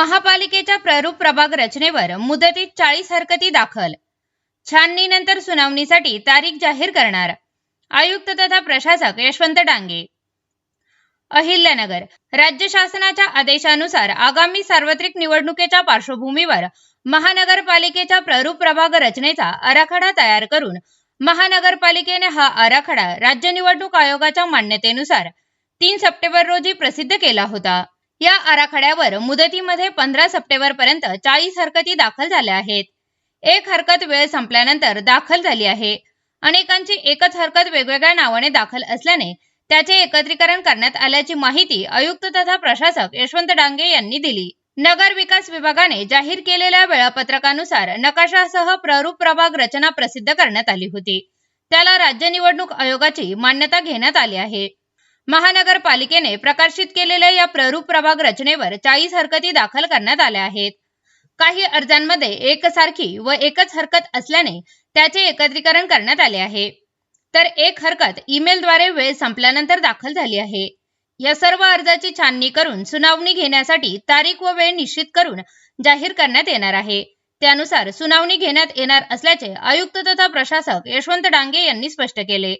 महापालिकेच्या प्ररूप प्रभाग रचनेवर मुदतीत चाळीस हरकती दाखल. छाननीनंतर सुनावणीसाठी तारीख जाहीर करणार. आयुक्त तथा प्रशासक यशवंत डांगे. अहिल्यानगर राज्य शासनाच्या आदेशानुसार आगामी सार्वत्रिक निवडणुकीच्या पार्श्वभूमीवर महानगरपालिकेच्या प्ररूप प्रभाग रचनेचा आराखडा तयार करून महानगरपालिकेने हा आराखडा राज्य निवडणूक आयोगाच्या मान्यतेनुसार तीन सप्टेंबर रोजी प्रसिद्ध केला होता. या आराखड्यावर मुदतीमध्ये पंधरा सप्टेंबर पर्यंत चाळीस हरकती दाखल झाल्या आहेत. एक हरकत वेळ संपल्यानंतर दाखल झाली आहे. अनेकांची एकच हरकत वेगवेगळ्या नावाने दाखल असल्याने त्याचे एकत्रीकरण करण्यात आल्याची माहिती आयुक्त तथा प्रशासक यशवंत डांगे यांनी दिली. नगर विकास विभागाने जाहीर केलेल्या वेळापत्रकानुसार नकाशासह प्ररूप प्रभाग रचना प्रसिद्ध करण्यात आली होती. त्याला राज्य निवडणूक आयोगाची मान्यता घेण्यात आली आहे. महानगरपालिकेने प्रकाशित केलेल्या या प्ररूप प्रभाग रचनेवर चाळीस हरकती दाखल करण्यात आल्या आहेत. काही अर्जांमध्ये एकसारखी व एकच हरकत असल्याने त्याचे एकत्रीकरण करण्यात आले आहे. तर एक हरकत ईमेलद्वारे वेळ संपल्यानंतर दाखल झाली आहे. या सर्व अर्जाची छाननी करून सुनावणी घेण्यासाठी तारीख व वेळ निश्चित करून जाहीर करण्यात येणार आहे. त्यानुसार सुनावणी घेण्यात येणार असल्याचे आयुक्त तथा प्रशासक यशवंत डांगे यांनी स्पष्ट केले.